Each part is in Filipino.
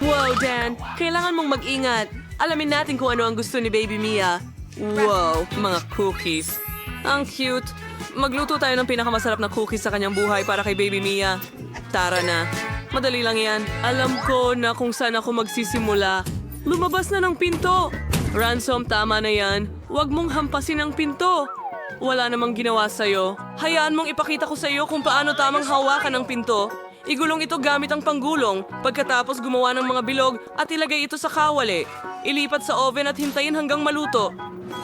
Wow, Dan. Kailangan mong mag-ingat. Alamin natin kung ano ang gusto ni Baby Mia. Wow, mga cookies. Ang cute. Magluto tayo ng pinakamasarap na cookies sa kanyang buhay para kay Baby Mia. Tara na. Madali lang yan. Alam ko na kung saan ako magsisimula. Lumabas na ng pinto. Ransom, tama na yan. Huwag mong hampasin ang pinto. Wala namang ginawa sa'yo. Hayaan mong ipakita ko sa'yo kung paano tamang hawakan ang pinto. Igulong ito gamit ang panggulong, pagkatapos gumawa ng mga bilog at ilagay ito sa kawali. Ilipat sa oven at hintayin hanggang maluto.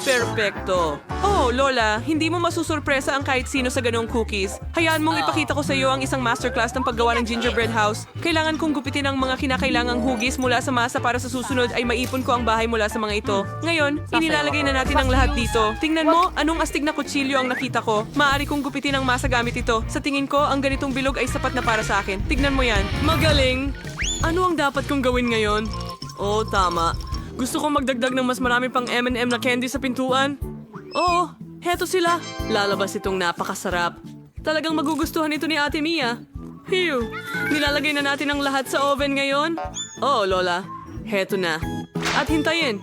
Perfecto. Oh, Lola, hindi mo masusurpresa ang kahit sino sa ganong cookies. Hayaan mong ipakita ko sa iyo ang isang masterclass ng paggawa ng gingerbread house. Kailangan kong gupitin ang mga kinakailangang hugis mula sa masa para sa susunod ay maipon ko ang bahay mula sa mga ito. Ngayon, inilalagay na natin ang lahat dito. Tingnan mo, anong astig na kutsilyo ang nakita ko. Maaari kong gupitin ang masa gamit ito. Sa tingin ko, ang ganitong bilog ay sapat na para sa akin. Tignan mo yan. Magaling! Ano ang dapat kong gawin ngayon? Oo, tama. Gusto kong magdagdag ng mas marami pang M&M na candy sa pintuan. Oo, heto sila. Lalabas itong napakasarap. Talagang magugustuhan ito ni Ate Mia. Phew! Nilalagay na natin ang lahat sa oven ngayon? Oo, Lola. Heto na. At hintayin.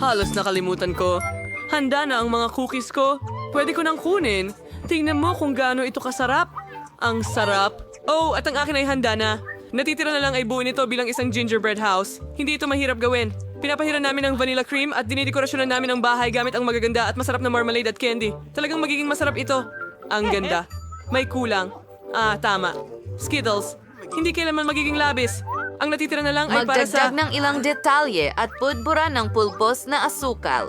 Halos nakalimutan ko. Handa na ang mga cookies ko. Pwede ko nang kunin. Tingnan mo kung gaano ito kasarap. Ang sarap. Oh, at ang akin ay handa na. Natitira na lang ay buuin ito bilang isang gingerbread house. Hindi ito mahirap gawin. Pinapahiran namin ng vanilla cream at dinidekorasyonan namin ang bahay gamit ang magaganda at masarap na marmalade at candy. Talagang magiging masarap ito. Ang ganda. May kulang. Ah, tama. Skittles. Hindi kailanman magiging labis. Ang natitira na lang ay para sa... Magdagdag ng ilang detalye at pudbura ng pulbos na asukal.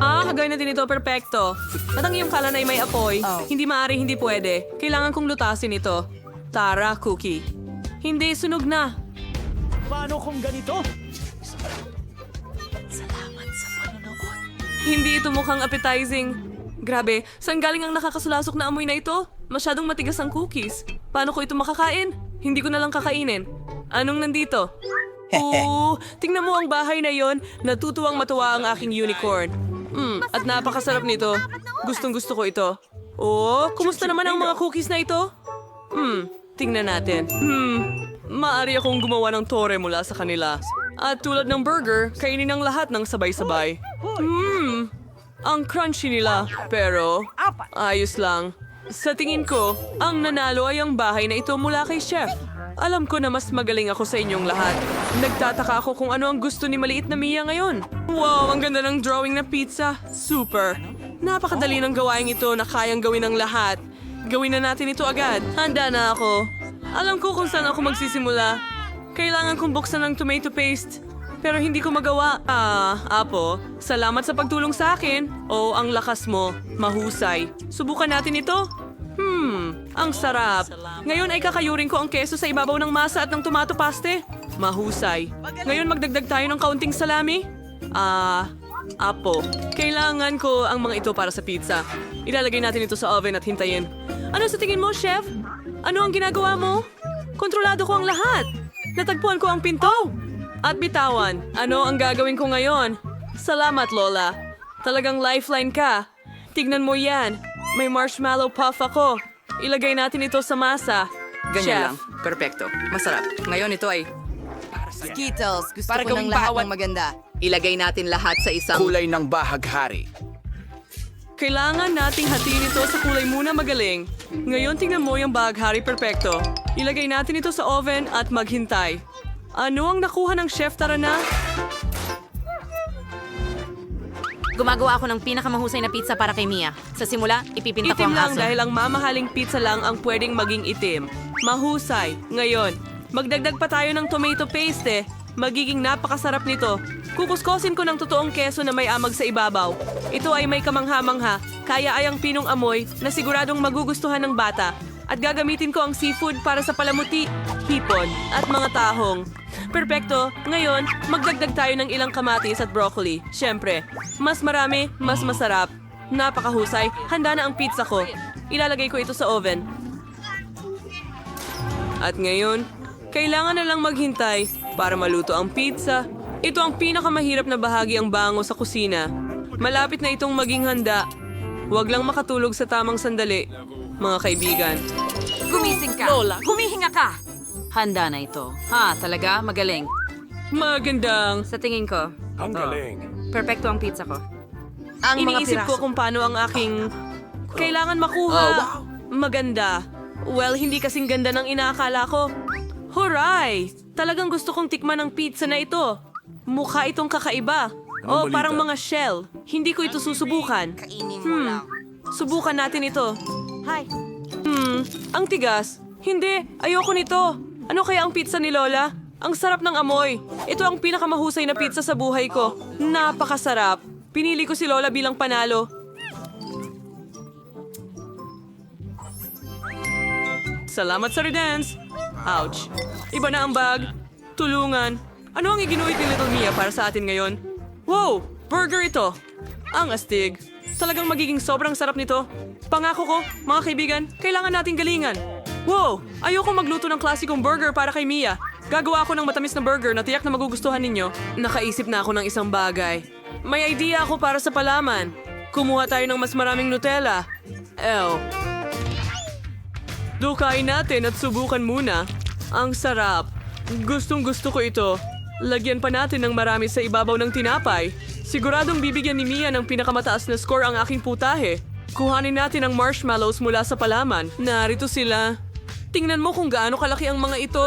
Ah, gawin natin ito perfecto. At ang iyong kalan ay may apoy. Hindi maari, hindi pwede. Kailangan kong lutasin ito. Tara, cookie. Hindi, sunog na. Paano kung ganito? Hindi ito mukhang appetizing. Grabe, saan galing ang nakakasulasok na amoy na ito? Masyadong matigas ang cookies. Paano ko ito makakain? Hindi ko na lang kakainin. Anong nandito? Oo, tingnan mo ang bahay na yon. Natutuwang matuwa ang aking unicorn. Hmm, at napakasarap nito. Gustong gusto ko ito. Oh, kumusta naman ang mga cookies na ito? Hmm, tingnan natin. Hmm, maaari akong gumawa ng tore mula sa kanila. At tulad ng burger, kainin ang lahat ng sabay-sabay. Hmm, ang crunchy nila. Pero, ayos lang. Sa tingin ko, ang nanalo ay ang bahay na ito mula kay Chef. Alam ko na mas magaling ako sa inyong lahat. Nagtataka ako kung ano ang gusto ni maliit na Mia ngayon. Wow, ang ganda ng drawing na pizza. Super. Napakadali ng gawain ito na kayang gawin ng lahat. Gawin na natin ito agad. Handa na ako. Alam ko kung saan ako magsisimula. Kailangan kong buksan ng tomato paste. Pero hindi ko magawa. Ah, Apo, salamat sa pagtulong sa akin. Oh, ang lakas mo. Mahusay. Subukan natin ito. Hmm, ang sarap. Ngayon ay kakayurin ko ang keso sa ibabaw ng masa at ng tomato paste. Mahusay. Ngayon magdagdag tayo ng kaunting salami. Ah, Apo, kailangan ko ang mga ito para sa pizza. Ilalagay natin ito sa oven at hintayin. Ano sa tingin mo, chef? Ano ang ginagawa mo? Kontrolado ko ang lahat. Natagpuan ko ang pinto. At bitawan, ano ang gagawin ko ngayon? Salamat, Lola. Talagang lifeline ka. Tignan mo yan. May marshmallow puff ako. Ilagay natin ito sa masa. Ganyan Chef. lang. Perfecto. Masarap. Ngayon ito ay Skittles, gusto Para ko ng lahat bawat- ng maganda. ilagay natin lahat sa isang... Kulay ng bahaghari. Kailangan nating hatiin ito sa kulay muna magaling. Ngayon tingnan mo yung baghari perfecto. Ilagay natin ito sa oven at maghintay. Ano ang nakuha ng chef tara na? Gumagawa ako ng pinakamahusay na pizza para kay Mia. Sa simula, ipipinta ko Itim ang lang aso. dahil ang mamahaling pizza lang ang pwedeng maging itim. Mahusay. Ngayon, magdagdag pa tayo ng tomato paste eh. Magiging napakasarap nito. Kukuskosin ko ng totoong keso na may amag sa ibabaw. Ito ay may kamangha-mangha, kaya ay ang pinong amoy na siguradong magugustuhan ng bata. At gagamitin ko ang seafood para sa palamuti, hipon, at mga tahong. Perpekto. Ngayon, magdagdag tayo ng ilang kamatis at broccoli. Siyempre, mas marami, mas masarap. Napakahusay. Handa na ang pizza ko. Ilalagay ko ito sa oven. At ngayon, kailangan na lang maghintay para maluto ang pizza. Ito ang pinakamahirap na bahagi ang bango sa kusina. Malapit na itong maging handa. Huwag lang makatulog sa tamang sandali, mga kaibigan. Gumising ka! Lola! Humihinga ka! Handa na ito. Ha, talaga? Magaling. Magandang. Sa tingin ko, Ang galing. perfecto ang pizza ko. Ang Iniisip ko kung paano ang aking kailangan makuha. Maganda. Well, hindi kasing ganda ng inaakala ko. Huray! Talagang gusto kong tikman ang pizza na ito. Mukha itong kakaiba. Oh, balita? parang mga shell. Hindi ko ito susubukan. Hmm. Subukan natin ito. Hmm, ang tigas. Hindi, ayoko nito. Ano kaya ang pizza ni Lola? Ang sarap ng amoy. Ito ang pinakamahusay na pizza sa buhay ko. Napakasarap. Pinili ko si Lola bilang panalo. Salamat sa redance. Ouch. Iba na ang bag. Tulungan. Ano ang iginuit ni Little Mia para sa atin ngayon? Wow! Burger ito. Ang astig. Talagang magiging sobrang sarap nito. Pangako ko, mga kaibigan, kailangan nating galingan. Wow! Ayoko magluto ng klasikong burger para kay Mia. Gagawa ako ng matamis na burger na tiyak na magugustuhan ninyo. Nakaisip na ako ng isang bagay. May idea ako para sa palaman. Kumuha tayo ng mas maraming Nutella. Ew. Dukain natin at subukan muna. Ang sarap. Gustong gusto ko ito. Lagyan pa natin ng marami sa ibabaw ng tinapay. Siguradong bibigyan ni Mia ng pinakamataas na score ang aking putahe. Kuhanin natin ang marshmallows mula sa palaman. Narito sila. Tingnan mo kung gaano kalaki ang mga ito.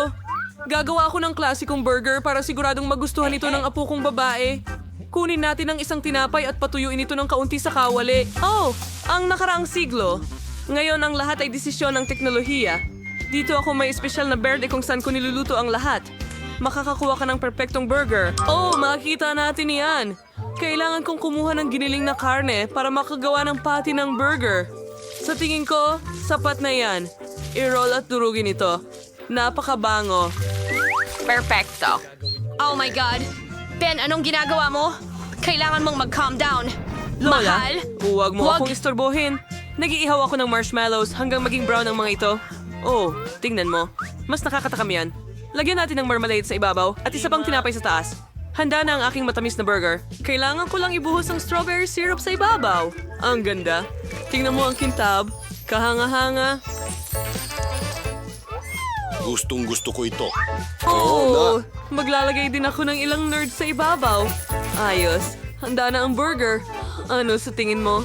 Gagawa ako ng klasikong burger para siguradong magustuhan ito ng apo kong babae. Kunin natin ang isang tinapay at patuyuin ito ng kaunti sa kawali. Oh, ang nakaraang siglo. Ngayon ang lahat ay desisyon ng teknolohiya. Dito ako may espesyal na berde kung saan ko niluluto ang lahat. Makakakuha ka ng perpektong burger. Oh, makikita natin yan. Kailangan kong kumuha ng giniling na karne para makagawa ng patty ng burger. Sa tingin ko, sapat na yan. I-roll at durugin ito. Napakabango. Perfecto. Oh my God. Ben, anong ginagawa mo? Kailangan mong mag-calm down. Lola, Mahal? huwag mo Huwag. akong istorbohin. Nag-iihaw ako ng marshmallows hanggang maging brown ang mga ito. Oh, tingnan mo. Mas nakakatakam yan. Lagyan natin ng marmalade sa ibabaw at isa pang tinapay sa taas. Handa na ang aking matamis na burger. Kailangan ko lang ibuhos ang strawberry syrup sa ibabaw. Ang ganda. Tingnan mo ang kintab. Kahanga-hanga. Gustong gusto ko ito. Oh, maglalagay din ako ng ilang nerds sa ibabaw. Ayos. Handa na ang burger. Ano sa tingin mo?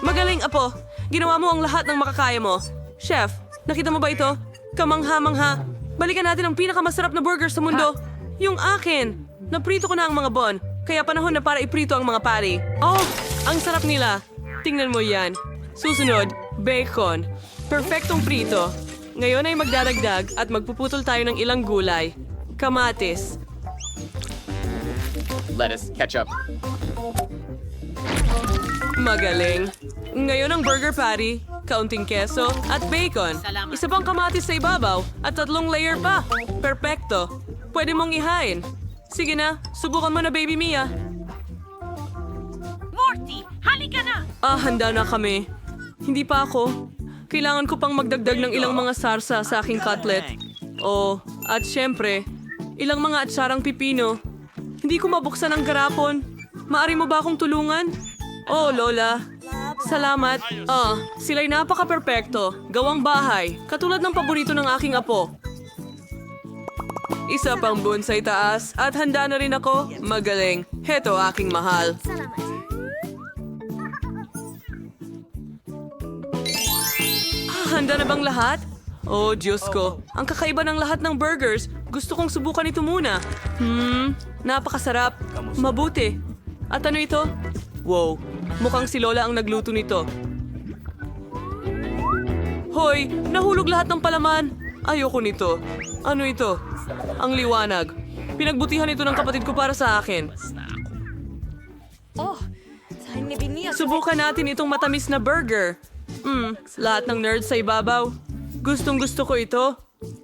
Magaling, Apo. Ginawa mo ang lahat ng makakaya mo. Chef, nakita mo ba ito? Kamangha-mangha. Balikan natin ang pinakamasarap na burger sa mundo. Yung akin. Naprito ko na ang mga bon. Kaya panahon na para iprito ang mga pari. Oh, ang sarap nila. Tingnan mo yan. Susunod, bacon. Perfectong prito. Ngayon ay magdaragdag at magpuputol tayo ng ilang gulay. Kamatis. lettuce, ketchup. Magaling. Ngayon ang burger patty, kaunting keso, at bacon. Isa pang kamatis sa ibabaw at tatlong layer pa. Perpekto. Pwede mong ihain. Sige na, subukan mo na baby Mia. Morty, halika na! Ah, handa na kami. Hindi pa ako. Kailangan ko pang magdagdag ng ilang mga sarsa sa aking cutlet. Oh, at syempre, ilang mga atsarang pipino. Hindi ko mabuksan ang garapon. Maari mo ba akong tulungan? Oh, Lola. Salamat. Ah, sila'y napaka-perpekto. Gawang bahay. Katulad ng paborito ng aking apo. Isa pang bonsai taas at handa na rin ako. Magaling. Heto aking mahal. Ah, Handa na bang lahat? Oh, Diyos ko. Ang kakaiba ng lahat ng burgers. Gusto kong subukan ito muna. Hmm, napakasarap. Mabuti. At ano ito? Wow, mukhang si Lola ang nagluto nito. Hoy, nahulog lahat ng palaman. Ayoko nito. Ano ito? Ang liwanag. Pinagbutihan ito ng kapatid ko para sa akin. Subukan natin itong matamis na burger. Hmm, lahat ng nerds sa ibabaw. Gustong gusto ko ito.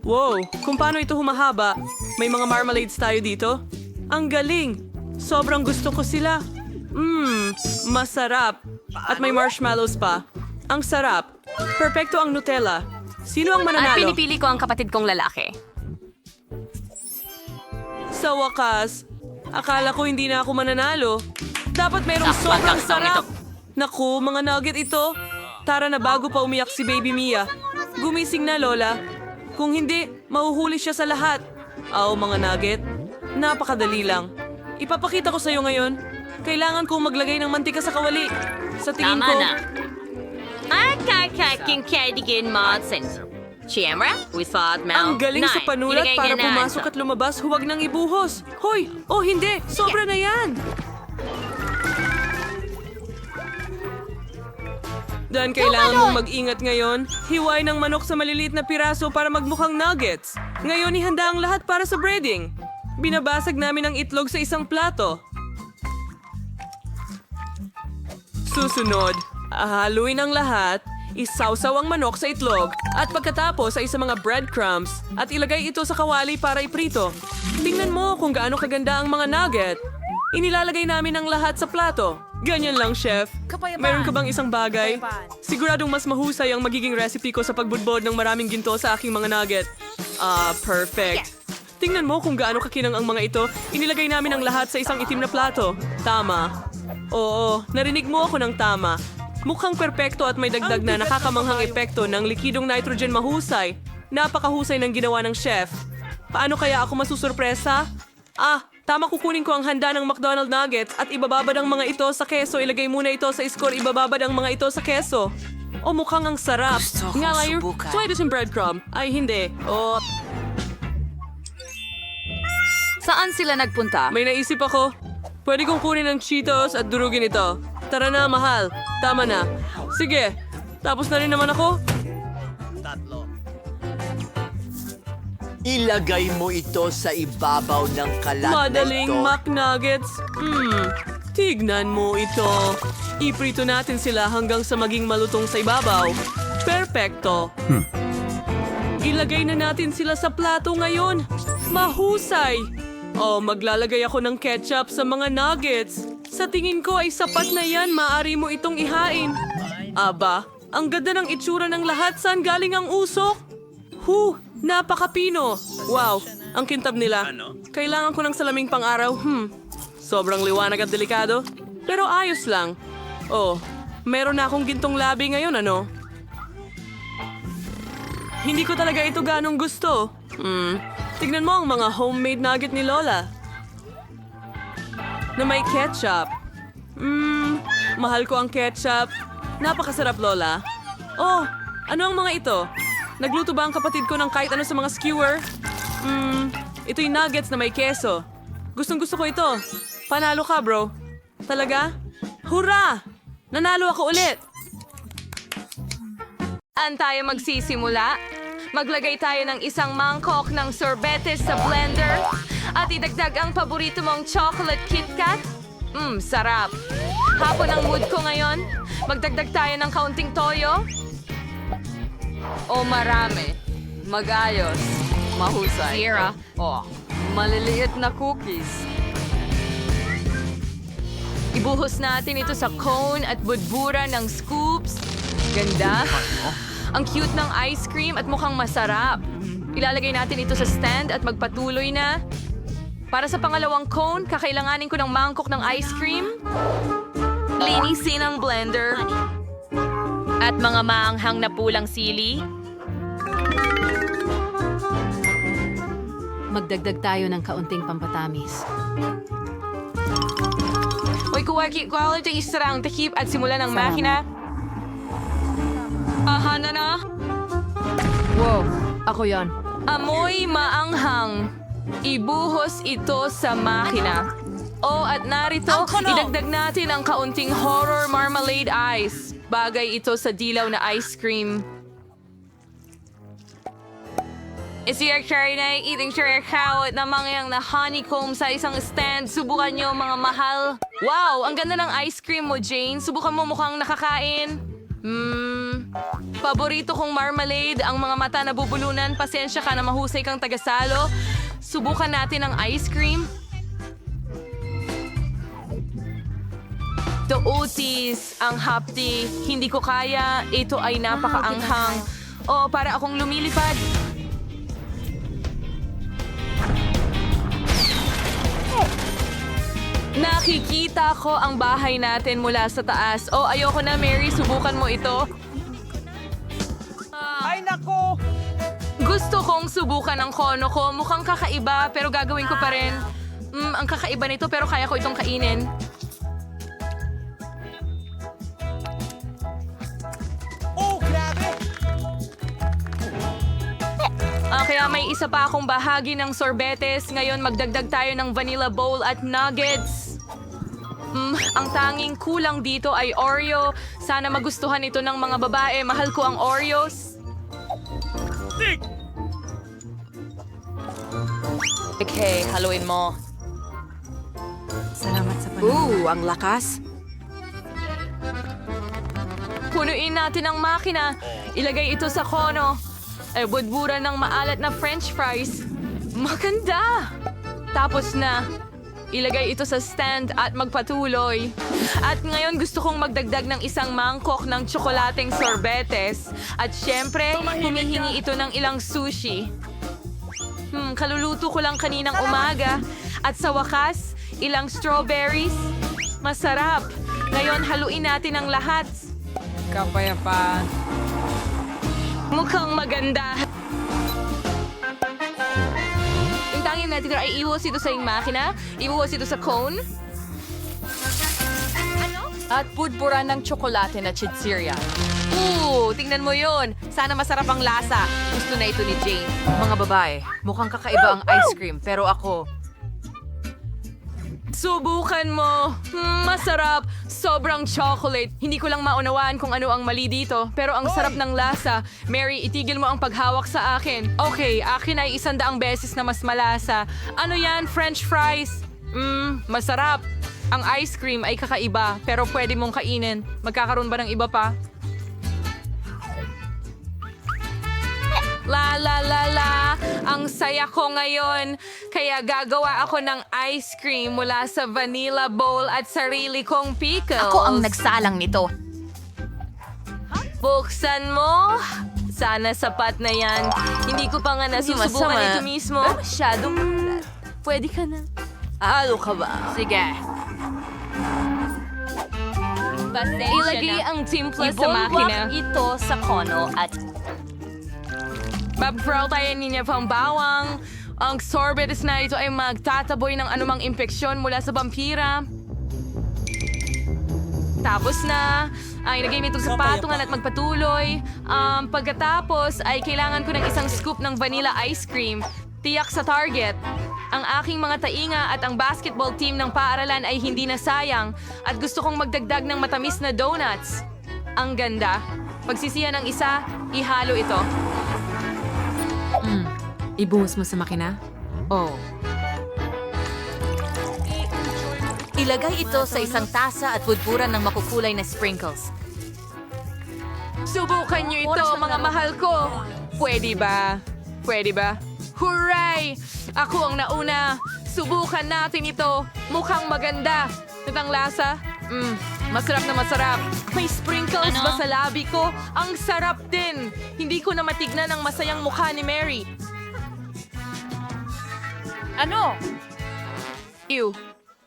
Wow, kung paano ito humahaba. May mga marmalades tayo dito. Ang galing. Sobrang gusto ko sila. Mmm, masarap. At may marshmallows pa. Ang sarap. Perpekto ang Nutella. Sino ang At mananalo? pinipili ko ang kapatid kong lalaki. Sa wakas, akala ko hindi na ako mananalo. Dapat merong sobrang sarap. Naku, mga nugget ito. Tara na bago pa umiyak si Baby Mia. Gumising na, Lola. Kung hindi, mahuhuli siya sa lahat. Aw, mga nugget. Napakadali lang. Ipapakita ko sa'yo ngayon. Kailangan kong maglagay ng mantika sa kawali. Sa tingin Tama ko... na. At kakaking kadigin Madsen. Siyempre, we thought Mel. Ang galing sa Nine. panulat Ilagay para pumasok at lumabas, huwag nang ibuhos. Hoy! Oh, hindi! Sobra na yan! Dan, kailangan mong mag-ingat ngayon. Hiway ng manok sa maliliit na piraso para magmukhang nuggets. Ngayon, ihanda ang lahat para sa breading. Binabasag namin ang itlog sa isang plato. Susunod, haluin ang lahat, isawsaw ang manok sa itlog, at pagkatapos ay sa mga breadcrumbs at ilagay ito sa kawali para iprito. Tingnan mo kung gaano kaganda ang mga nugget. Inilalagay namin ang lahat sa plato. Ganyan lang, chef. Meron ka bang isang bagay? Siguradong mas mahusay ang magiging recipe ko sa pagbudbod ng maraming ginto sa aking mga nugget. Ah, perfect. Tingnan mo kung gaano kakinang ang mga ito. Inilagay namin ang lahat sa isang itim na plato. Tama. Oo, narinig mo ako ng tama. Mukhang perpekto at may dagdag na nakakamanghang epekto ng likidong nitrogen mahusay. Napakahusay ng ginawa ng chef. Paano kaya ako masusurpresa? Ah, tama kukunin ko ang handa ng McDonald Nuggets at ibababad ang mga ito sa keso. Ilagay muna ito sa score, ibababad ang mga ito sa keso. O mukhang ang sarap. Nga layer, try this in breadcrumb. Ay, hindi. Oh, Saan sila nagpunta? May naisip ako. Pwede kong kunin ang Cheetos at durugin ito. Tara na, mahal. Tama na. Sige. Tapos na rin naman ako. Ilagay mo ito sa ibabaw ng kalat Madaling na ito. McNuggets. Hmm. Tignan mo ito. Iprito natin sila hanggang sa maging malutong sa ibabaw. Perfecto. Ilagay na natin sila sa plato ngayon. Mahusay. Oh, maglalagay ako ng ketchup sa mga nuggets. Sa tingin ko ay sapat na yan. Maari mo itong ihain. Aba, ang ganda ng itsura ng lahat. Saan galing ang usok? Huh, napakapino. Wow, ang kintab nila. Kailangan ko ng salaming pang-araw. Hmm, sobrang liwanag at delikado. Pero ayos lang. Oh, meron na akong gintong labi ngayon, ano? Hindi ko talaga ito ganong gusto. Hmm, tignan mo ang mga homemade nugget ni Lola. Na may ketchup. Hmm, mahal ko ang ketchup. Napakasarap, Lola. Oh, ano ang mga ito? Nagluto ba ang kapatid ko ng kahit ano sa mga skewer? Hmm, ito'y nuggets na may keso. Gustong gusto ko ito. Panalo ka, bro. Talaga? Hurra! Nanalo ako ulit! An tayo magsisimula? Maglagay tayo ng isang mangkok ng sorbetes sa blender at idagdag ang paborito mong chocolate KitKat. Mmm, sarap. Hapon ang mood ko ngayon. Magdagdag tayo ng kaunting toyo. O marami. Magayos. Mahusay. Sierra. Oh, maliliit na cookies. Ibuhos natin ito sa cone at budbura ng scoops. Ganda. Ang cute ng ice cream at mukhang masarap. Ilalagay natin ito sa stand at magpatuloy na. Para sa pangalawang cone, kakailanganin ko ng mangkok ng ice cream. Linisin ang blender. At mga maanghang na pulang sili. Magdagdag tayo ng kaunting pampatamis. Uy, kuwagi, quality isarang takip at simulan ng makina. Aha na na. Wow, ako yon. Amoy maanghang. Ibuhos ito sa makina. Oh, at narito, idagdag natin ang kaunting horror marmalade ice. Bagay ito sa dilaw na ice cream. Isiyar na eating sure kawat na mangyang na honeycomb sa isang stand. Subukan nyo mga mahal. Wow, ang ganda ng ice cream mo, Jane. Subukan mo mukhang nakakain. Hmm, paborito kong marmalade. Ang mga mata na bubulunan. Pasensya ka na mahusay kang tagasalo. Subukan natin ang ice cream. The Otis, ang hapti, hindi ko kaya. Ito ay napakaanghang. O, para akong lumilipad. Nakikita ko ang bahay natin mula sa taas. O, ayoko na, Mary. Subukan mo ito. Ay nako! Gusto kong subukan ang kono ko. Mukhang kakaiba, pero gagawin ko pa rin. Mm, ang kakaiba nito, pero kaya ko itong kainin. Oh, grabe! Ah, kaya may isa pa akong bahagi ng sorbetes. Ngayon, magdagdag tayo ng vanilla bowl at nuggets. Mm, ang tanging kulang dito ay Oreo. Sana magustuhan ito ng mga babae. Mahal ko ang Oreos. Okay, haluin mo. Ooh, ang lakas. Punuin natin ang makina. Ilagay ito sa kono. Ay budburan ng maalat na french fries. Maganda! Tapos na. Ilagay ito sa stand at magpatuloy. At ngayon gusto kong magdagdag ng isang mangkok ng tsokolateng sorbetes. At syempre, humihingi ito ng ilang sushi. Hmm, kaluluto ko lang kaninang umaga. At sa wakas, ilang strawberries. Masarap. Ngayon, haluin natin ang lahat. Kapayapaan. Mukhang maganda. Yung tanging natin ay iwas ito sa iyong makina, iwas ito sa cone. At pudbura ng tsokolate na chitsiria. Ooh, tingnan mo yon. Sana masarap ang lasa. Gusto na ito ni Jane. Mga babae, mukhang kakaiba ang ice cream, pero ako, Subukan mo. Hmm, masarap. Sobrang chocolate. Hindi ko lang maunawaan kung ano ang mali dito. Pero ang sarap ng lasa. Mary, itigil mo ang paghawak sa akin. Okay, akin ay isandaang beses na mas malasa. Ano yan? French fries? Mmm, masarap. Ang ice cream ay kakaiba, pero pwede mong kainin. Magkakaroon ba ng iba pa? La la la la, ang saya ko ngayon. Kaya gagawa ako ng ice cream mula sa vanilla bowl at sarili kong pickles. ako ang nagsalang nito. Buksan mo. Sana sapat na yan. Hindi ko pa nga nasusubukan masama. ito mismo. Masyadong... Pwede ka na. Halo ka ba? Sige. Ilagay ang timpla sa makina. ito sa kono at Babfrotayan niya pang bawang. Ang sorbetes na ito ay magtataboy ng anumang impeksyon mula sa vampira. Tapos na, ay ilagay mo ito sa patungan at magpatuloy. Um, pagkatapos ay kailangan ko ng isang scoop ng vanilla ice cream. Tiyak sa target. Ang aking mga tainga at ang basketball team ng paaralan ay hindi na sayang at gusto kong magdagdag ng matamis na donuts. Ang ganda. Pagsisiyan ng isa, ihalo ito. Ibuhos mo sa makina? Oh. Ilagay ito sa isang tasa at budburan ng makukulay na sprinkles. Subukan niyo ito, mga mahal ko. Pwede ba? Pwede ba? Hooray! Ako ang nauna. Subukan natin ito. Mukhang maganda. At ang lasa? Mm, masarap na masarap. May sprinkles ba sa labi ko? Ang sarap din. Hindi ko na matignan ang masayang mukha ni Mary. Ano? Ew.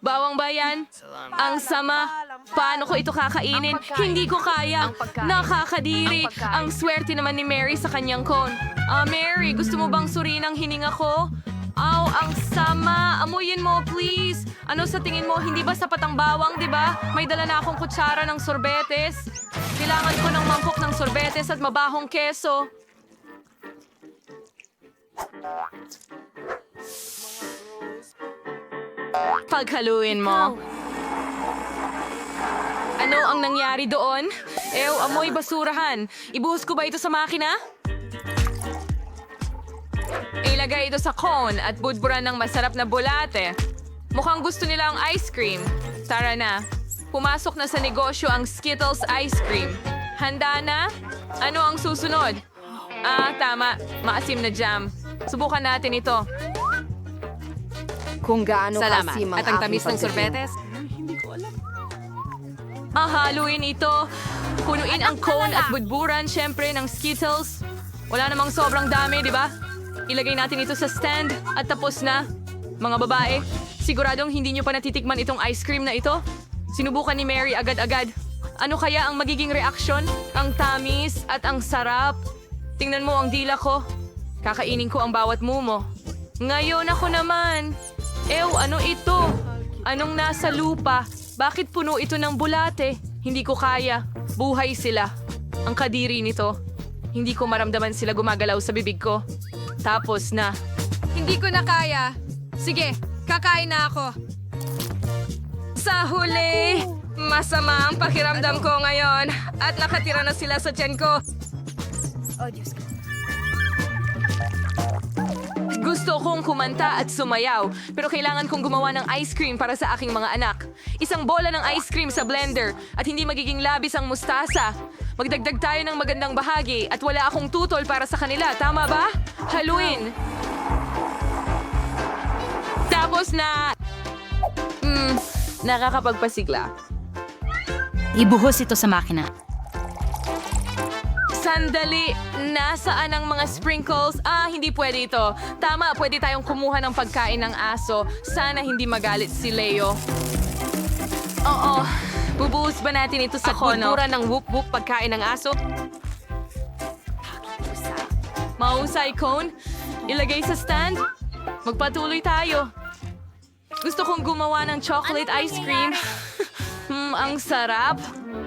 Bawang bayan? Ang sama. Paano ko ito kakainin? Hindi ko kaya. Ang pagkain. Nakakadiri. Ang pagkain. Ang swerte naman ni Mary sa kanyang cone. Ah, Mary, gusto mo bang suriin ang hininga ko? Aw, ang sama. Amuyin mo, please. Ano sa tingin mo, hindi ba sapat ang bawang, di ba? May dala na akong kutsara ng sorbetes. Kailangan ko ng mangkok ng sorbetes at mabahong keso. Paghaluin mo. Ano ang nangyari doon? Ew, amoy basurahan. Ibuhos ko ba ito sa makina? Ilagay ito sa cone at budburan ng masarap na bulate. Mukhang gusto nila ang ice cream. Tara na. Pumasok na sa negosyo ang Skittles ice cream. Handa na? Ano ang susunod? Ah, tama. Maasim na jam. Subukan natin ito. Kung gaano Salamat. kasim ang At ang aking tamis ng pagdating. sorbetes? Ahaluin ito. Punuin ang cone at budburan, syempre, ng Skittles. Wala namang sobrang dami, di ba? Ilagay natin ito sa stand at tapos na. Mga babae, siguradong hindi nyo pa natitikman itong ice cream na ito. Sinubukan ni Mary agad-agad. Ano kaya ang magiging reaksyon? Ang tamis at ang sarap. Tingnan mo ang dila ko. Kakainin ko ang bawat mumo. Ngayon ako naman. Ew, ano ito? Anong nasa lupa? Bakit puno ito ng bulate? Hindi ko kaya. Buhay sila. Ang kadiri nito. Hindi ko maramdaman sila gumagalaw sa bibig ko. Tapos na. Hindi ko na kaya. Sige, kakain na ako. Sa huli, masama ang pakiramdam ko ngayon at nakatira na sila sa tiyan ko. Gusto kong kumanta at sumayaw, pero kailangan kong gumawa ng ice cream para sa aking mga anak. Isang bola ng ice cream sa blender at hindi magiging labis ang mustasa. Magdagdag tayo ng magandang bahagi at wala akong tutol para sa kanila, tama ba? Haluin! Tapos na... Hmm, nakakapagpasigla. Ibuhos ito sa makina. Sandali! Nasaan ang mga sprinkles? Ah, hindi pwede ito. Tama, pwede tayong kumuha ng pagkain ng aso. Sana hindi magalit si Leo. Oo. Bubuhos ba natin ito sa kono? Kultura ng whoop-whoop pagkain ng aso. Mausay cone? Ilagay sa stand? Magpatuloy tayo. Gusto kong gumawa ng chocolate ice cream. hmm, ang sarap.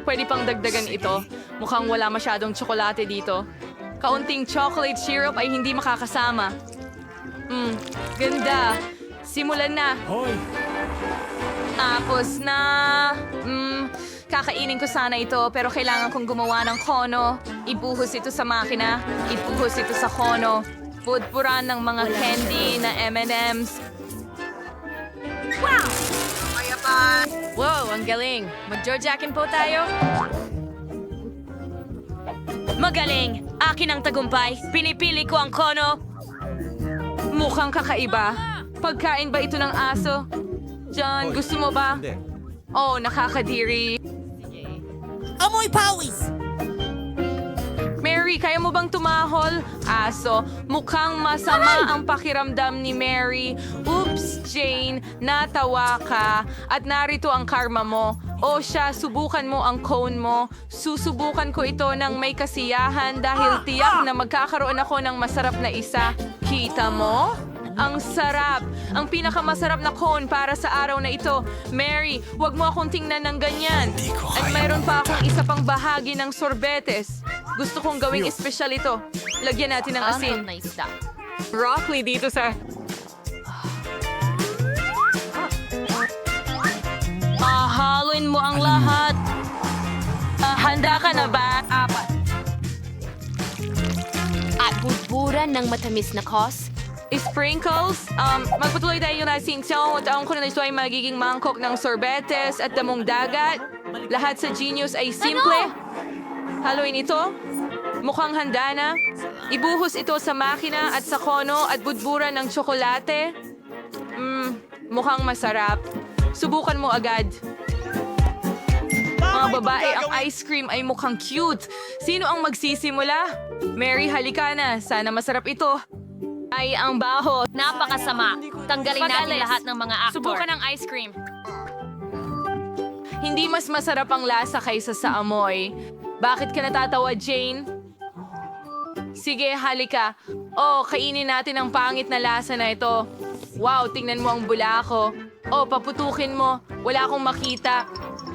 Pwede pang dagdagan ito. Mukhang wala masyadong tsokolate dito. Kaunting chocolate syrup ay hindi makakasama. Hmm, ganda. Simulan na. Hoy! Tapos na... Mm, kakainin ko sana ito pero kailangan kong gumawa ng kono. Ibuhos ito sa makina. Ibuhos ito sa kono. Pudpuran ng mga candy na M&M's. Wow, ang galing. Mag-Georgiakin po tayo. Magaling! Akin ang tagumpay. Pinipili ko ang kono. Mukhang kakaiba. Pagkain ba ito ng aso? John, gusto mo ba? Oh, nakakadiri. Amoy pawis! Mary, kaya mo bang tumahol? Aso, mukhang masama ang pakiramdam ni Mary. Oops, Jane, natawa ka. At narito ang karma mo. O siya, subukan mo ang cone mo. Susubukan ko ito ng may kasiyahan dahil tiyak na magkakaroon ako ng masarap na isa. Kita mo? Ang sarap! Ang pinakamasarap na cone para sa araw na ito. Mary, wag mo akong tingnan ng ganyan. At mayroon pa akong isa pang bahagi ng sorbetes. Gusto kong gawing espesyal ito. Lagyan natin ng asin. na isda. Broccoli dito sa... Ahalin mo ang lahat. Ah, handa ka na ba? Apat. At burburan ng matamis na kos. Sprinkles. Um, magpatuloy tayo na sinso. Taong ko na ito ay magiging mangkok ng sorbetes at damong dagat. Lahat sa Genius ay simple. Haluin ito. Mukhang handa na. Ibuhos ito sa makina at sa kono at budburan ng tsokolate. Mmm, mukhang masarap. Subukan mo agad. Mga babae, ang ice cream ay mukhang cute. Sino ang magsisimula? Mary, halika na. Sana masarap ito. Ay, ang baho. Napakasama. Tanggalin natin lahat ng mga aktor. Subukan ng ice cream. Hindi mas masarap ang lasa kaysa sa amoy. Bakit ka natatawa, Jane? Sige, halika. Oh, kainin natin ang pangit na lasa na ito. Wow, tingnan mo ang bula ko. Oh, paputukin mo. Wala akong makita.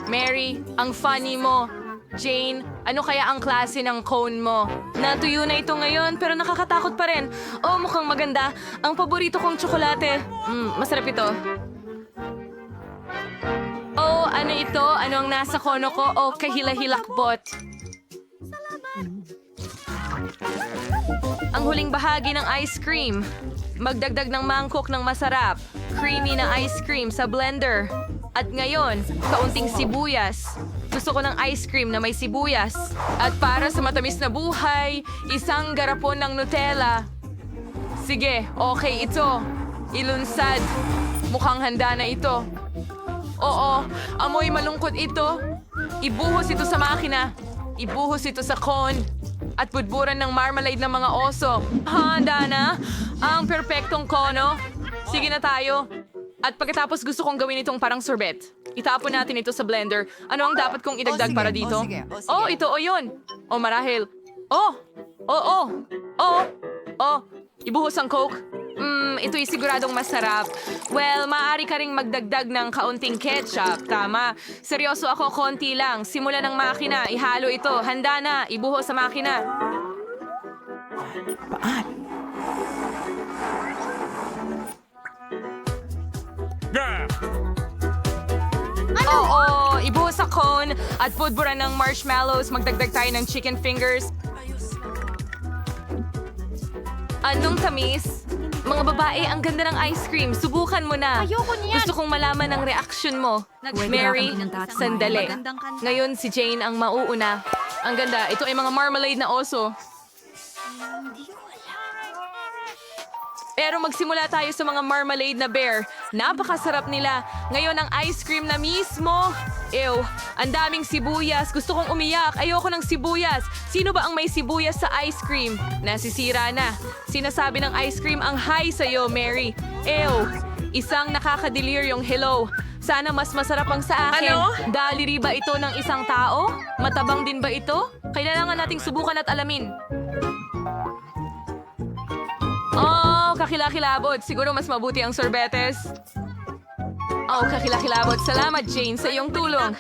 Mary, ang funny mo. Jane, ano kaya ang klase ng cone mo? Natuyo na ito ngayon pero nakakatakot pa rin. Oh, mukhang maganda. Ang paborito kong tsokolate. Mm, masarap ito. Oh, ano ito? Ano ang nasa kono ko? Oh, kahila-hilakbot. Ang huling bahagi ng ice cream. Magdagdag ng mangkok ng masarap. Creamy na ice cream sa blender. At ngayon, kaunting sibuyas. Gusto ko ng ice cream na may sibuyas. At para sa matamis na buhay, isang garapon ng Nutella. Sige, okay ito. Ilunsad. Mukhang handa na ito. Oo, amoy malungkot ito. Ibuhos ito sa makina. Ibuhos ito sa cone. At budburan ng marmalade ng mga oso. Handa na? Ang perpektong kono. Sige na tayo. At pagkatapos gusto kong gawin itong parang sorbet. Itapon natin ito sa blender. Ano ang dapat kong idagdag para dito? Oh, ito o yun. O marahil. Oh! Oh, oh! Oh! Oh! Ibuhos ang Coke? Hmm, ito'y siguradong masarap. Well, maaari ka ring magdagdag ng kaunting ketchup. Tama. Seryoso ako, konti lang. Simula ng makina, ihalo ito. Handa na, ibuhos sa makina. Oo, ibuhos sa cone at pudburan ng marshmallows. Magdagdag tayo ng chicken fingers. Anong tamis? Mga babae, ang ganda ng ice cream. Subukan mo na. Ayoko niyan. Gusto kong malaman ang reaction mo. Mary, sandali. Ngayon si Jane ang mauuna. Ang ganda. Ito ay mga marmalade na oso. Pero magsimula tayo sa mga marmalade na bear. Napakasarap nila. Ngayon ang ice cream na mismo. Ew, ang daming sibuyas. Gusto kong umiyak. Ayoko ng sibuyas. Sino ba ang may sibuyas sa ice cream? Nasisira na. Sinasabi ng ice cream ang hi sa'yo, Mary. Ew, isang nakakadeliryong hello. Sana mas masarap ang sa akin. Ano? Daliri ba ito ng isang tao? Matabang din ba ito? Kailangan nating subukan at alamin. Kakilakilabot. Siguro mas mabuti ang sorbetes. Oh, kakilakilabot. Salamat, Jane, sa iyong tulong.